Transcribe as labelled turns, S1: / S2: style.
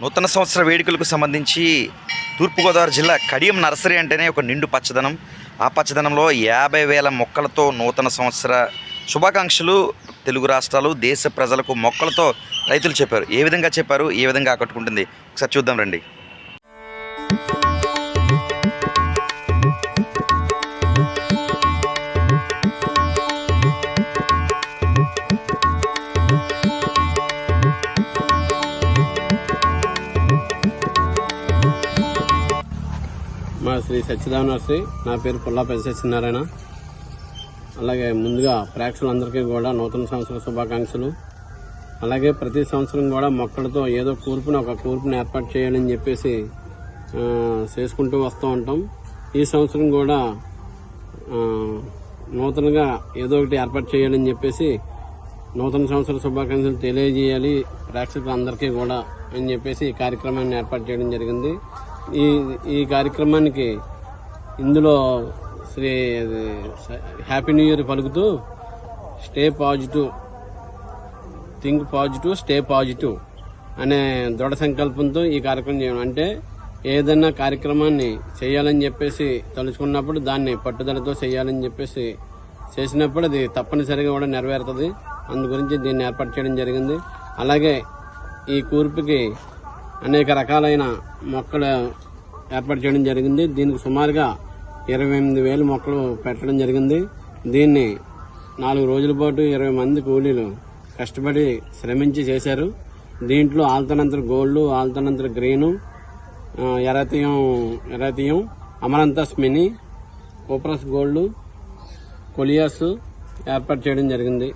S1: నూతన సంవత్సర వేడుకలకు సంబంధించి తూర్పుగోదావరి జిల్లా కడియం నర్సరీ అంటేనే ఒక నిండు పచ్చదనం. ఆ పచ్చదనంలో యాభై వేల మొక్కలతో నూతన సంవత్సర శుభాకాంక్షలు తెలుగు రాష్ట్రాలు దేశ ప్రజలకు మొక్కలతో రైతులు చెప్పారు. ఏ విధంగా చెప్పారు? ఏ విధంగా ఆకట్టుకుంటుంది? ఒకసారి చూద్దాం రండి.
S2: మా శ్రీ సత్యదాన శ్రీ నా పేరు పుల్లాపల్లి సత్యనారాయణ అలాగే ముందుగా ప్రేక్షకులందరికీ కూడా నూతన సంవత్సర శుభాకాంక్షలు. అలాగే ప్రతి సంవత్సరం కూడా మొక్కలతో ఏదో కూర్పుని ఒక కూర్పుని ఏర్పాటు చేయాలని చెప్పేసి చేసుకుంటూ వస్తూ ఉంటాం. ఈ సంవత్సరం కూడా నూతనంగా ఏదో ఒకటి ఏర్పాటు చేయాలని చెప్పేసి నూతన సంవత్సర శుభాకాంక్షలు తెలియజేయాలి ప్రేక్షకులందరికీ కూడా అని చెప్పేసి ఈ కార్యక్రమాన్ని ఏర్పాటు చేయడం జరిగింది. ఈ ఈ కార్యక్రమానికి ఇందులో శ్రీ హ్యాపీ న్యూ ఇయర్ పలుకుతూ stay positive think positive stay positive అనే దృఢ సంకల్పంతో ఈ కార్యక్రమం చేయడం. అంటే ఏదైనా కార్యక్రమాన్ని చేయాలని చెప్పేసి తలుచుకున్నప్పుడు దాన్ని పట్టుదలతో చేయాలని చెప్పేసి చేసినప్పుడు అది తప్పనిసరిగా కూడా నెరవేరుతుంది. అందు గురించి దీన్ని ఏర్పాటు చేయడం జరిగింది. అలాగే ఈ కూర్పుకి అనేక రకాలైన మొక్కలు ఏర్పాటు చేయడం జరిగింది. దీనికి సుమారుగా ఇరవై ఎనిమిది వేల మొక్కలు పెట్టడం జరిగింది. దీన్ని నాలుగు రోజుల పాటు ఇరవై మంది కూలీలు కష్టపడి శ్రమించి చేశారు. దీంట్లో alternanthera gold alternanthera green eranthemum eranthemum amaranthus mini coprosma gold coleus ఏర్పాటు చేయడం జరిగింది.